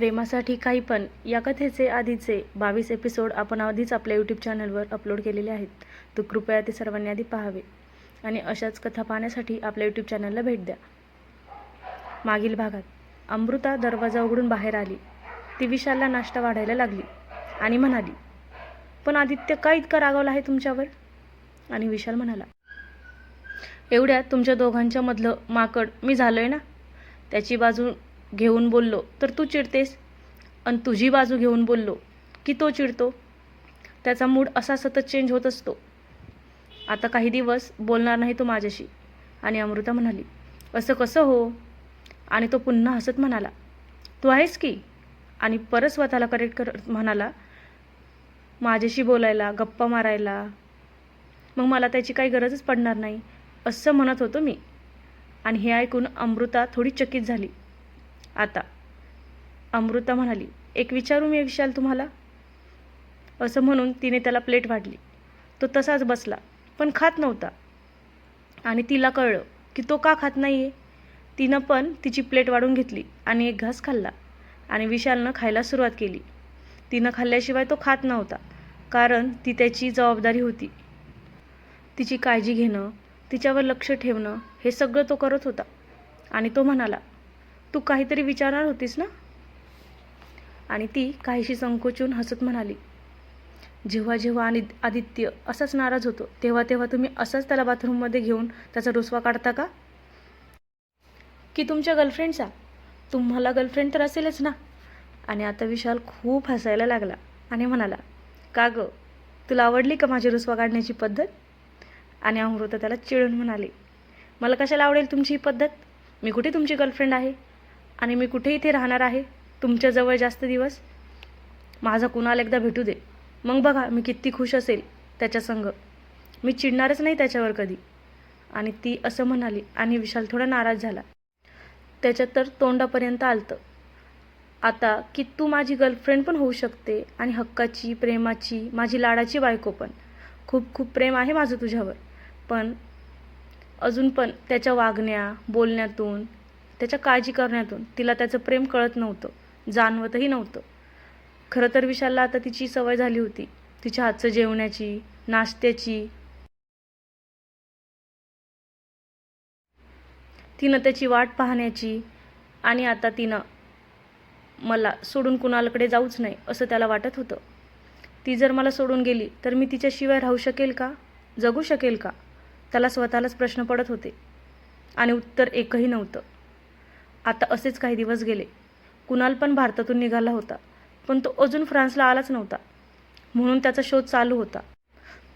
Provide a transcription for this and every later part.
प्रेमासाठी काही पण या कथेचे आधीचे बावीस एपिसोड आपण आधीच आपल्या यूट्यूब चॅनलवर अपलोड केलेले आहेत. तर कृपया ते सर्वांनी आधी पाहावे आणि अशाच कथा पाहण्यासाठी आपल्या यूट्यूब चॅनलला भेट द्या. मागील भागात अमृता दरवाजा उघडून बाहेर आली. ती विशालला नाश्ता वाढायला लागली आणि म्हणाली पण आदित्य का इतका रागावला आहे तुमच्यावर? आणि विशाल म्हणाला एवढ्यात तुमच्या दोघांच्या मधलं माकड मी झालोय ना? त्याची बाजू घेऊन बोललो तर तू चिडतेस? आणि तुझी बाजू घेऊन बोललो की तो चिडतो? त्याचा मूड असा सतत चेंज होत असतो. आता काही दिवस बोलणार नाही तो माझ्याशी. आणि अमृता म्हणाली असं कसं हो? आणि तो पुन्हा हसत म्हणाला तू आहेस की? आणि परत स्वतःला करेक्ट कर म्हणाला माझ्याशी बोलायला गप्पा मारायला. मग मला त्याची काही गरजच पडणार नाही. असं म्हणत होतो मी. आणि हे ऐकून अमृता थोडी चकित झाली. आता. अमृता म्हणाली एक विचारू मी विशाल तुम्हाला? असं म्हणून तिने त्याला प्लेट वाढली. तो तसाच बसला पण खात नव्हता. आणि तिला कळलं की तो का खात नाही आहे तिनं पण तिची प्लेट वाढून घेतली आणि एक घास खाल्ला आणि विशालनं खायला सुरुवात केली. तिनं खाल्ल्याशिवाय तो खात नव्हता कारण ती त्याची जबाबदारी होती. तिची काळजी घेणं तिच्यावर लक्ष ठेवणं हे सगळं तो करत होता. आणि तो म्हणाला तू काहीतरी विचारणार होतीस ना? आणि ती काहीशी संकोचून हसत म्हणाली जेव्हा जेव्हा आणि आदित्य असाच नाराज होतो तेव्हा तेव्हा तुम्ही असाच त्याला बाथरूममध्ये घेऊन त्याचा रुसवा काढता का? की तुमच्या गर्लफ्रेंडचा तुम्हाला गर्लफ्रेंड तर असेलच ना? आणि आता विशाल खूप हसायला लागला आणि म्हणाला का गं? तुला आवडली का माझी रुसवा काढण्याची पद्धत? आणि अमृता त्याला चिळून म्हणाली मला कशाला आवडेल तुमची ही पद्धत? मी कुठे तुमची गर्लफ्रेंड आहे? आणि मी कुठे इथे राहणार आहे? तुमच्याजवळ जास्त दिवस? माझा कुणाला एकदा भेटू दे. मग बघा मी किती खुश असेल त्याच्या संग. मी चिडणारच नाही त्याच्यावर कधी. आणि ती असं म्हणाली आणि विशाल थोडा नाराज झाला. त्याच्यात तर तोंडापर्यंत आलतं. आता की तू माझी गर्लफ्रेंड पण होऊ शकते आणि हक्काची प्रेमाची माझी लाडाची बायको पण. खूप खूप प्रेम आहे माझं तुझ्यावर. पण अजून पण त्याच्या वागण्या बोलण्यातून त्याच्या काळजी करण्यातून तिला त्याचं प्रेम कळत नव्हतं जाणवतही नव्हतं. खरं तर विशालला आता तिची सवय झाली होती तिच्या हातचं जेवण्याची नाश्त्याची. तिनं त्याची वाट पाहण्याची आणि आता तिनं मला सोडून कुणालाकडे जाऊच नाही असं त्याला वाटत होतं. ती जर मला सोडून गेली तर मी तिच्याशिवाय राहू शकेल का? जगू शकेल का? त्याला स्वतःलाच प्रश्न पडत होते आणि उत्तर एकही नव्हतं. आता असेच काही दिवस गेले. कुणाल पण भारतातून निघाला होता पण तो अजून फ्रान्सला आलाच नव्हता. म्हणून त्याचा शोध चालू होता.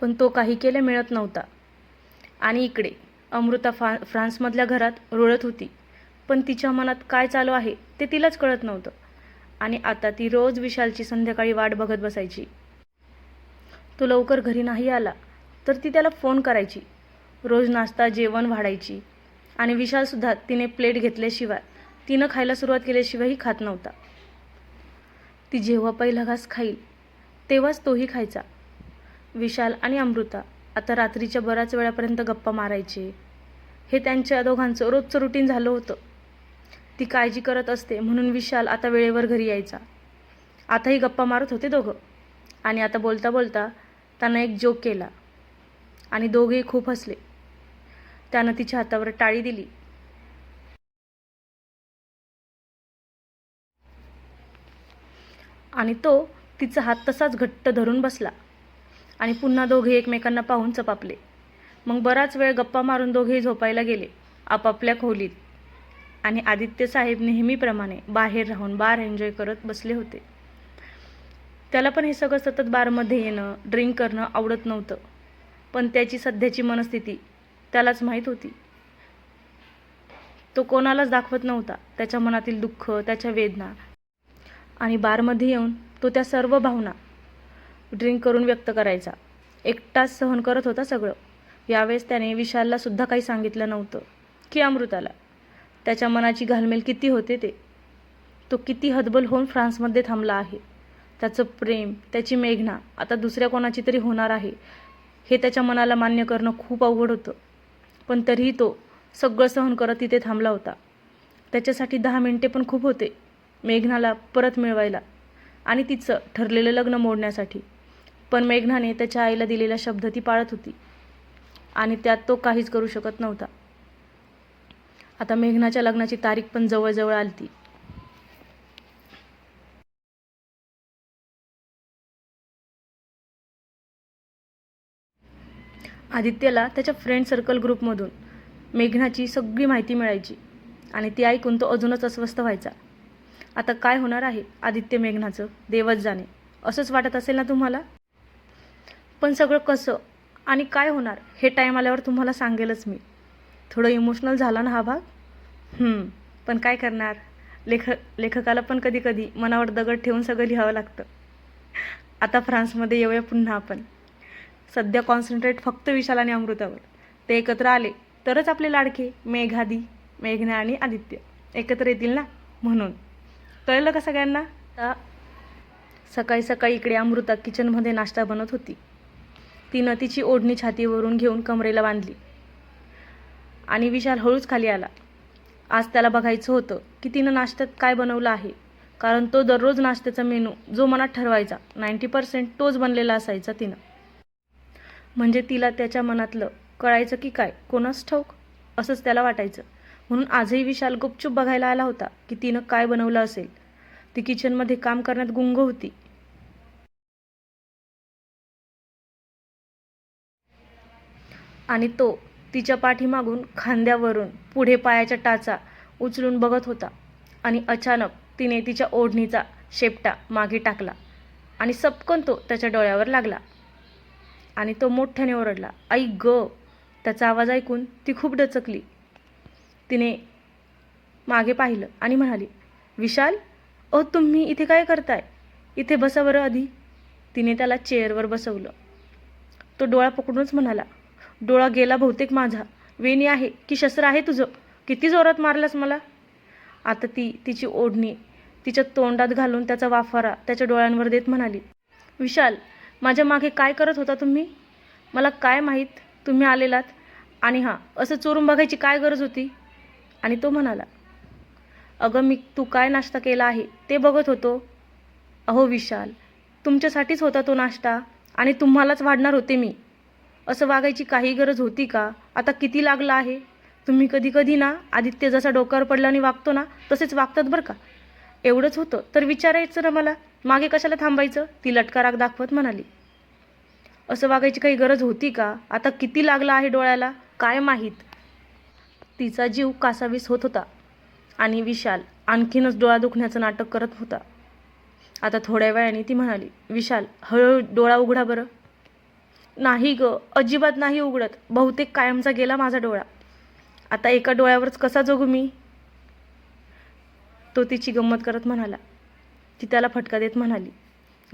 पण तो काही केले मिळत नव्हता. आणि इकडे अमृता फा फ्रान्समधल्या घरात रुळत होती. पण तिच्या मनात काय चालू आहे ते तिलाच कळत नव्हतं. आणि आता ती रोज विशालची संध्याकाळी वाट बघत बसायची. तो लवकर घरी नाही आला तर ती त्याला फोन करायची. रोज नाश्ता जेवण वाढायची. आणि विशालसुद्धा तिने प्लेट घेतल्याशिवाय तिनं खायला सुरुवात केल्याशिवायही खात नव्हता. ती जेव्हा पहिला घास खाईल तेव्हाच तोही खायचा. विशाल आणि अमृता आता रात्रीच्या बऱ्याच वेळापर्यंत गप्पा मारायचे. हे त्यांच्या दोघांचं रोजचं रुटीन झालं होतं. ती काळजी करत असते म्हणून विशाल आता वेळेवर घरी यायचा. आताही गप्पा मारत होते दोघं. आणि आता बोलता बोलता त्यानं एक जोक केला. आणि दोघेही खूप हसले. त्यानं तिच्या हातावर टाळी दिली. आणि तो तिचा हात तसाच घट्ट धरून बसला. आणि पुन्हा दोघे एकमेकांना पाहून चपापले. मग बराच वेळ गप्पा मारून दोघेही झोपायला गेले आपापल्या खोलीत. आणि आदित्य साहेब नेहमीप्रमाणे बाहेर राहून बार एन्जॉय करत बसले होते. त्याला पण हे सगळं सतत बारमध्ये येणं ड्रिंक करणं आवडत नव्हतं. पण त्याची सध्याची मनस्थिती त्यालाच माहीत होती. तो कोणालाच दाखवत नव्हता. त्याच्या मनातील दुःख त्याच्या वेदना आणि बारमध्ये येऊन तो त्या सर्व भावना ड्रिंक करून व्यक्त करायचा. एकटाच सहन करत होता सगळं. यावेळेस त्याने विशालला सुद्धा काही सांगितलं नव्हतं. की अमृताला. त्याच्या मनाची घालमेल किती होते ते. तो किती हतबल होऊन फ्रान्समध्ये थांबला आहे. त्याचं प्रेम त्याची मेघना आता दुसऱ्या कोणाची तरी होणार आहे हे त्याच्या मनाला मान्य करणं खूप अवघड होतं. पण तरीही तो सगळं सहन करत तिथे थांबला होता. त्याच्यासाठी दहा मिनिटे पण खूप होते. मेघनाला परत मिळवायला आणि तिचं ठरलेलं लग्न मोडण्यासाठी. पण मेघनाने त्याच्या आईला दिलेला शब्द ती पाळत होती आणि त्यात तो काहीच करू शकत नव्हता. आता मेघनाच्या लग्नाची तारीख पण जवळजवळ आलती. आदित्यला त्याच्या फ्रेंड सर्कल ग्रुपमधून मेघनाची सगळी माहिती मिळायची आणि ती ऐकून तो अजूनच अस्वस्थ व्हायचा. आता काय होणार आहे? आदित्य मेघनाचं देवच जाणे. असंच वाटत असेल ना तुम्हाला? पण सगळं कसं आणि काय होणार हे टाईम आल्यावर तुम्हाला सांगेलच मी. थोडं इमोशनल झाला ना हा भाग? पण काय करणार? लेख लेखकाला पण कधी कधी मनावर दगड ठेवून सगळं लिहावं लागतं. आता फ्रान्समध्ये येऊया पुन्हा आपण. सध्या कॉन्सन्ट्रेट फक्त विशाल आणि अमृतावर. ते एकत्र आले तरच आपले लाडके मेघादी मेघना आणि आदित्य. एकत्र येतील ना? म्हणून. कळलं का सगळ्यांना? तर सकाळी सकाळी इकडे अमृता किचनमध्ये नाश्ता बनत होती. तिनं तिची ओढणी छातीवरून घेऊन कमरेला बांधली. आणि विशाल हळूच खाली आला. आज त्याला बघायचं होतं की तिनं नाश्त्यात काय बनवलं आहे. कारण तो दररोज नाश्त्याचा मेनू जो मनात ठरवायचा नाईंटी पर्सेंट तोच बनलेला असायचा तिनं. म्हणजे तिला त्याच्या मनातलं कळायचं की काय कोणास ठाऊक? असंच त्याला वाटायचं. म्हणून आजही विशाल गुपचूप बघायला आला होता की तिनं काय बनवलं असेल. ती किचनमध्ये काम करण्यात गुंग होती. आणि तो तिच्या पाठीमागून खांद्यावरून पुढे पायाच्या टाचा उचलून बघत होता. आणि अचानक तिने तिच्या ओढणीचा शेपटा मागे टाकला आणि सपकन तो त्याच्या डोळ्यावर लागला. आणि तो मोठ्याने ओरडला आई ग. त्याचा आवाज ऐकून ती खूप डचकली. तिने मागे पाहिलं आणि म्हणाली विशाल अहो तुम्ही इथे काय करताय? इथे बसा बरं आधी. तिने त्याला चेअरवर बसवलं. तो डोळा पकडूनच म्हणाला डोळा गेला बहुतेक माझा. वेणी आहे की शस्त्र आहे तुझं? किती जोरात मारलास मला? आता ती तिची ओढणी तिच्या तोंडात घालून त्याचा वाफारा त्याच्या डोळ्यांवर देत म्हणाली विशाल माझ्या मागे काय करत होता तुम्ही? मला काय माहीत? तुम्ही आलेलात आणि हां असं चोरून बघायची काय गरज होती? आणि तो म्हणाला अगं मी तू काय नाश्ता केला आहे ते बघत होतो. अहो विशाल तुमच्यासाठीच होता तो नाश्ता आणि तुम्हालाच वाढणार होते मी. असं वागायची काही गरज होती का? आता किती लागलं आहे? तुम्ही कधी कधी ना आदित्य जसा डोक्यावर पडला आणि वागतो ना तसेच वागतात बरं का. एवढंच होतं तर विचारायचं ना मला मागे कशाला थांबायचं? ती लटका राग दाखवत म्हणाली असं वागायची काही गरज होती का? आता किती लागला आहे डोळ्याला? काय माहीत? तिचा जीव कासावीस होत होता. आणि विशाल आणखीनच डोळा दुखण्याचं नाटक करत होता. आता थोड्या वेळाने ती म्हणाली विशाल हळूहळू डोळा उघडा बरं. नाही ग अजिबात नाही उघडत. बहुतेक कायमचा गेला माझा डोळा. आता एका डोळ्यावरच कसा जगू मी? तो तिची गंमत करत म्हणाला. ती त्याला फटका देत म्हणाली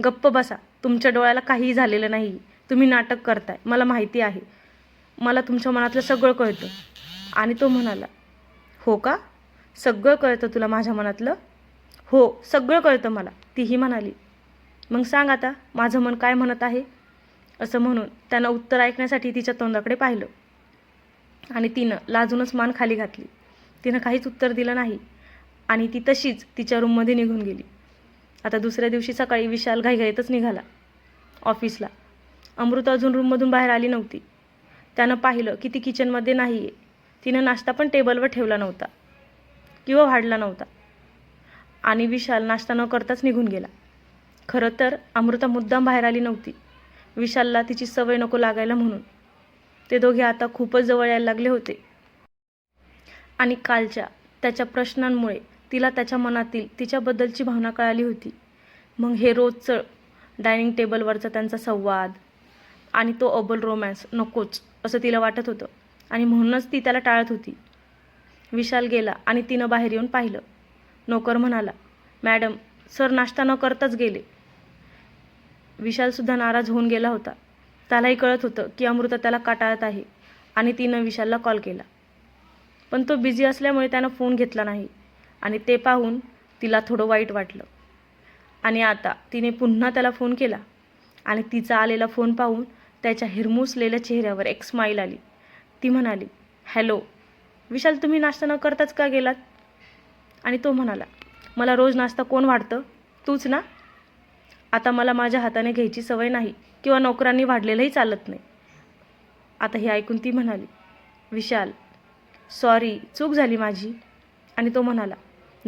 गप्प बसा. तुमच्या डोळ्याला काहीही झालेलं नाही तुम्ही नाटक करताय. मला माहिती आहे. मला तुमच्या मनातलं सगळं कळतं. आणि तो म्हणाला हो का? सगळं कळतं तुला माझ्या मनातलं? हो सगळं कळतं मला तीही म्हणाली. मग सांग आता माझं मन काय म्हणत आहे? असं म्हणून त्यानं उत्तर ऐकण्यासाठी तिच्या तोंडाकडे पाहिलं. आणि तिनं लाजूनच मान खाली घातली. तिनं काहीच उत्तर दिलं नाही. आणि ती तशीच तिच्या रूममध्ये निघून गेली. आता दुसऱ्या दिवशी सकाळी विशाल घाईघाईतच निघाला. ऑफिसला. अमृता अजून रूममधून बाहेर आली नव्हती. त्यानं पाहिलं की ती किचनमध्ये नाही आहे तिनं नाश्ता पण टेबलवर ठेवला नव्हता. किंवा वाढला नव्हता. आणि विशाल नाश्ता न करताच निघून गेला. खरं तर अमृता मुद्दाम बाहेर आली नव्हती. विशालला तिची सवय नको लागायला म्हणून. ते दोघे आता खूपच जवळ यायला लागले होते. आणि कालच्या त्याच्या प्रश्नांमुळे तिला त्याच्या मनातील तिच्याबद्दलची भावना कळाली होती. मग हे रोजचं डायनिंग टेबलवरचा त्यांचा संवाद आणि तो अबल रोमॅन्स नकोच असं तिला वाटत होतं. आणि म्हणूनच ती त्याला टाळत होती. विशाल गेला आणि तिनं बाहेर येऊन पाहिलं. नोकर म्हणाला मॅडम सर नाश्ता न करताच गेले. विशालसुद्धा नाराज होऊन गेला होता. त्यालाही कळत होतं की अमृता त्याला काटाळत आहे आणि तिनं विशालला कॉल केला. पण तो बिझी असल्यामुळे त्यानं फोन घेतला नाही आणि ते पाहून तिला थोडं वाईट वाटलं. आणि आता तिने पुन्हा त्याला फोन केला आणि तिचा आलेला फोन पाहून त्याच्या हिरमुसलेल्या चेहऱ्यावर एक स्माईल आली. ती म्हणाली हॅलो विशाल तुम्ही नाश्ता न करताच का गेलात? आणि तो म्हणाला मला रोज नाश्ता कोण वाढतं? तूच ना? आता मला माझ्या हाताने घ्यायची सवय नाही किंवा नोकरांनी वाढलेलंही चालत नाही. आता हे ऐकून ती म्हणाली विशाल सॉरी चूक झाली माझी. आणि तो म्हणाला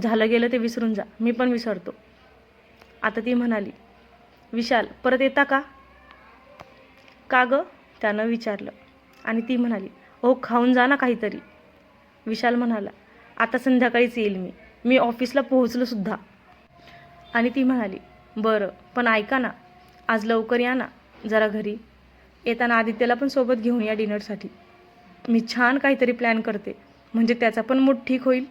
झालं गेलं ते विसरून जा मी पण विसरतो. आता ती म्हणाली विशाल परत येता का? का गं? त्यानं विचारलं आणि ती म्हणाली हो खाऊन जा ना काहीतरी. विशाल म्हणाला आता संध्याकाळीच येईल मी. मी ऑफिसला पोहोचलोसुद्धा आणि ती म्हणाली बरं पण ऐका ना. आज लवकर या ना जरा घरी. येताना आदित्यला पण सोबत घेऊन या डिनरसाठी. मी छान काहीतरी प्लॅन करते. म्हणजे त्याचा पण मूड ठीक होईल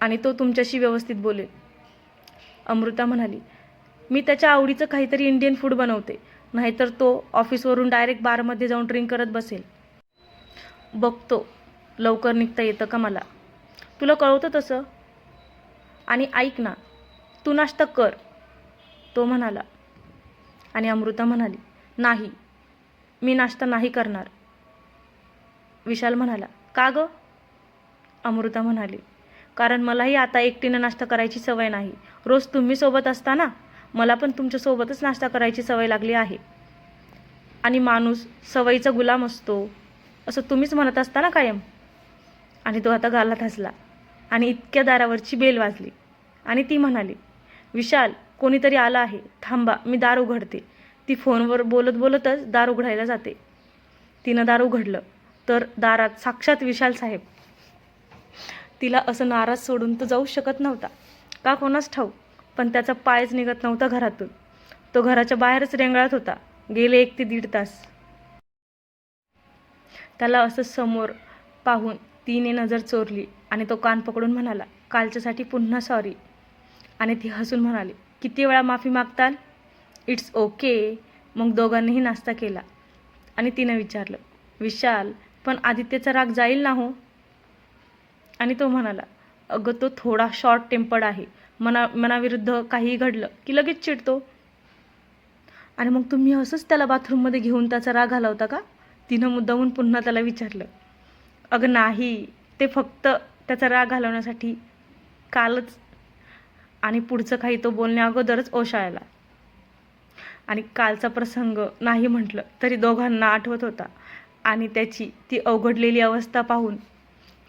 आणि तो तुमच्याशी व्यवस्थित बोलेल. अमृता म्हणाली मी त्याच्या आवडीचं काहीतरी इंडियन फूड बनवते. नाहीतर तो ऑफिसवरून डायरेक्ट बारमध्ये जाऊन ड्रिंक करत बसेल. बघतो. लवकर निघता येतं का मला? तुला कळवतं तसं? आणि ऐक ना तू नाश्ता कर तो म्हणाला. आणि अमृता म्हणाली नाही मी नाश्ता नाही करणार. विशाल म्हणाला का गं? अमृता म्हणाली कारण मलाही आता एकटीनं नाश्ता करायची सवय नाही. रोज तुम्ही सोबत असता ना मला पण तुमच्यासोबतच नाश्ता करायची सवय लागली आहे. आणि माणूस सवयीचा गुलाम असतो. असं तुम्हीच म्हणत असता ना कायम. आणि तो आता गालात हसला. आणि इतक्या दारावरची बेल वाजली. आणि ती म्हणाली विशाल कोणीतरी आलं आहे. थांबा मी दार उघडते. ती फोनवर बोलत बोलतच दार उघडायला जाते. तिनं दार उघडलं. तर दारात साक्षात विशाल साहेब. तिला असं नाराज सोडून तो जाऊ शकत नव्हता. का कोणाच ठाऊ पण त्याचा पायच निघत नव्हता घरातून. तो घराच्या बाहेरच रेंगाळत होता. गेले एक ते दीड तास. त्याला असं समोर पाहून तिने नजर चोरली आणि तो कान पकडून म्हणाला कालच्यासाठी पुन्हा सॉरी आणि ती हसून म्हणाली किती वेळा माफी मागताल? इट्स ओके मग दोघांनीही नाश्ता केला आणि तिनं विचारलं विशाल पण आदित्यचा राग जाईल ना हो? आणि तो म्हणाला अगं तो थोडा शॉर्ट टेम्पर्ड आहे. मना मनाविरुद्ध काहीही घडलं की लगेच चिडतो. आणि मग तुम्ही असंच त्याला बाथरूममध्ये घेऊन त्याचा राग घालवता का? तिनं मुद्दामून पुन्हा त्याला विचारलं अगं नाही ते फक्त त्याचा राग घालवण्यासाठी कालच आणि पुढचं काही तो बोलण्या अगोदरच ओशाळला आणि कालचा प्रसंग नाही म्हटलं तरी दोघांना आठवत होता आणि त्याची ती अवघडलेली अवस्था पाहून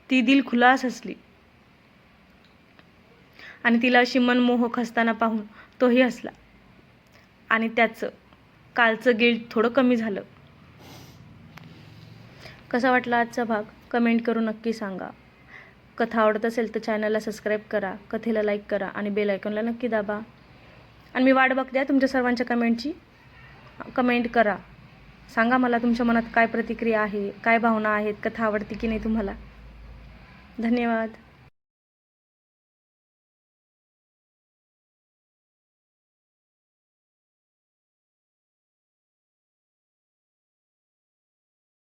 ती दिल खुलास हसली आणि तिला अशी मनमोहक हसताना पाहून तोही हसला. आणि त्याचं कालचं गिल्ट थोडं कमी झालं. कसा वाटला आजचा भाग? कमेंट करून नक्की सांगा. कथा आवडत असेल तर चॅनलला सबस्क्राईब करा कथेला लाईक करा आणि बेल आयकॉनला नक्की दाबा. आणि मी वाट बघते तुमच्या सर्वांच्या कमेंटची. कमेंट करा. सांगा मला तुमच्या मनात काय प्रतिक्रिया आहे काय भावना आहेत कथा आवडते की नाही तुम्हाला? धन्यवाद.